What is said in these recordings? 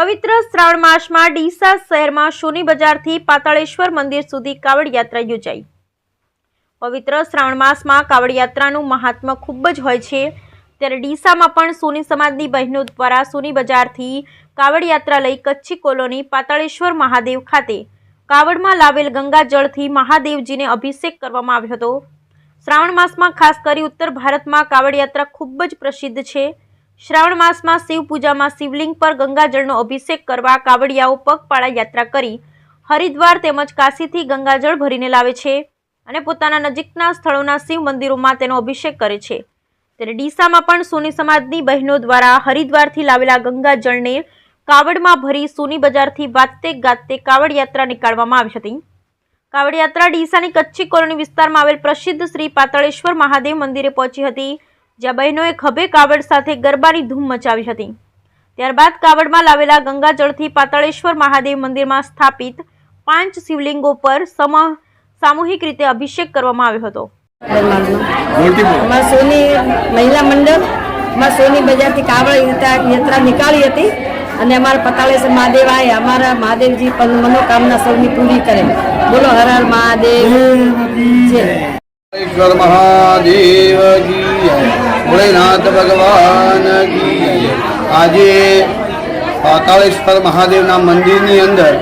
પવિત્ર શ્રાવણ માસમાં ડીસા શહેરમાં સોની બજારથી પાતાળેશ્વર મંદિર સુધી કાવડ યાત્રા યોજાઈ. પવિત્ર શ્રાવણ માસમાં કાવડ યાત્રાનું મહાત્મ્ય ખૂબ જ હોય છે. ત્યારે ડીસામાં પણ સોની સમાજની બહેનો દ્વારા સોની બજારથી કાવડ યાત્રા લઈ કચ્છી કોલોની પાતાળેશ્વર મહાદેવ ખાતે કાવડમાં લાવેલ ગંગાજળથી મહાદેવજીને અભિષેક કરવામાં આવ્યો હતો. શ્રાવણ માસમાં ખાસ કરી ઉત્તર ભારતમાં કાવડ યાત્રા ખૂબ જ પ્રસિદ્ધ છે. શ્રાવણ માસમાં શિવ પૂજામાં શિવલિંગ પર ગંગાજળનો અભિષેક કરવા કાવડિયાઓ પગપાળા યાત્રા કરી હરિદ્વાર તેમજ કાશીથી ગંગાજળ ભરીને લાવે છે અને પોતાના નજીકના સ્થળોના શિવ મંદિરોમાં તેનો અભિષેક કરે છે. ત્યારે ડીસામાં પણ સોની સમાજની બહેનો દ્વારા હરિદ્વારથી લાવેલા ગંગાજળને કાવડમાં ભરી સોની બજારથી વાતતે ગાતે કાવડ યાત્રા નીકાળવામાં આવી હતી. કાવડ યાત્રા ડીસાની કચ્છી કોલોની વિસ્તારમાં આવેલ પ્રસિદ્ધ શ્રી પાતાળેશ્વર મહાદેવ મંદિરે પહોંચી હતી. જ્યાં બહેનોએ ખભે કાવડ સાથે ગરબાની ધૂમ મચાવી હતી. ત્યારબાદ કાવડમાં લાવેલા ગંગાજળથી પાતાળેશ્વર મહાદેવ મંદિરમાં સ્થાપિત પાંચ શિવલિંગો પર સમ સામૂહિક રીતે અભિષેક કરવામાં આવ્યો હતો. સોની મહિલા મંડળમાં સોની બજારથી કાવડ યાત્રા નીકાળી હતી અને અમારા પતાળેશ્વર મહાદેવ આય અમારા મહાદેવજી પણ મનોકામના સૌની પૂરી કરે. બોલો હર હર મહાદેવ. મહાદેવ. ભોળેનાથ ભગવાન આજે પાતાળેશ્વર મહાદેવના મંદિરની અંદર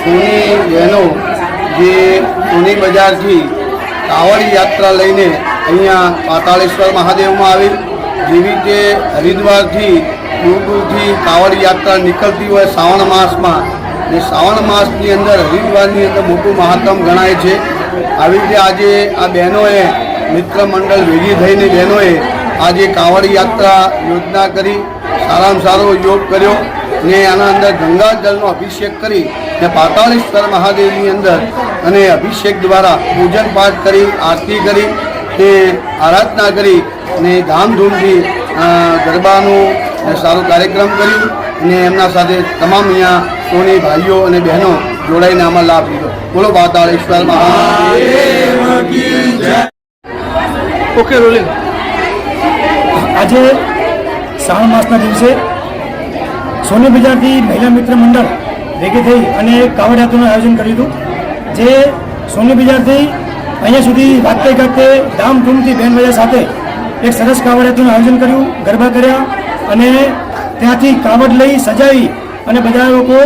સોની બહેનો જે સોની બજારથી કાવડ યાત્રા લઈને અહીંયા પાતાળેશ્વર મહાદેવમાં આવી. જેવી રીતે હરિદ્વારથી દૂર દૂરથી કાવડ યાત્રા નીકળતી હોય શ્રાવણ માસમાં, ને શ્રાવણ માસની અંદર હરિદ્વારની અંદર મોટું મહાત્મ ગણાય છે. આવી રીતે આજે આ બહેનોએ મિત્ર મંડળ ભેગી થઈને બહેનોએ આજે કાવડ યાત્રા યોજના કરી સારામાં સારો યોગ કર્યો ને આના અંદર ગંગાજળનો અભિષેક કરી ને પાતાળેશ્વર મહાદેવની અંદર અને અભિષેક દ્વારા પૂજન પાઠ કરી આરતી કરી તે આરાધના કરી ને ધામધૂમથી ગરબાનું ને સારો કાર્યક્રમ કર્યું અને એમના સાથે તમામ અહીંયા સોની ભાઈઓ અને બહેનો જોડાઈને આમાં લાભ લીધો. બોલો પાતાળેશ્વર મહાદેવ. ઓકે રોલિંગ આજે શ્રાવણ માસના દિવસે સોની બજારથી મહિલા મિત્ર મંડળ ભેગી થઈ અને કાવડ યાત્રાનું આયોજન કર્યું હતું, જે સોની બજારથી અહીંયા સુધી વાગતે ગાતે ધામધૂમથી બેન બજાર સાથે એક સરસ કાવડ યાત્રાનું આયોજન કર્યું, ગરબા કર્યા અને ત્યાંથી કાવડ લઈ સજાવી અને બધા લોકો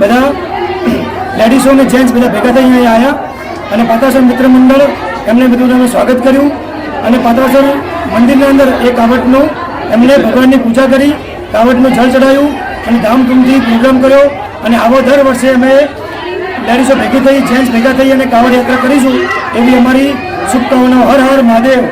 બધા લેડીઝો અને જેન્ટ્સ બધા ભેગા થઈ અહીંયા આવ્યા અને પાતાસર મિત્ર મંડળ એમને બધું સ્વાગત કર્યું. અને પાતાસર મંદિરની અંદર એ કાવટનું એમણે ભગવાનની પૂજા કરી, કાવટનું જળ ચઢાયું અને ધામધૂમથી પ્રોગ્રામ કર્યો. અને આવો દર વર્ષે અમે લેડીઝો ભેગી થઈ, જેન્ટ્સ ભેગા થઈ અને કાવડ યાત્રા કરીશું એવી અમારી શુભકામનાઓ. હર હર મહાદેવ.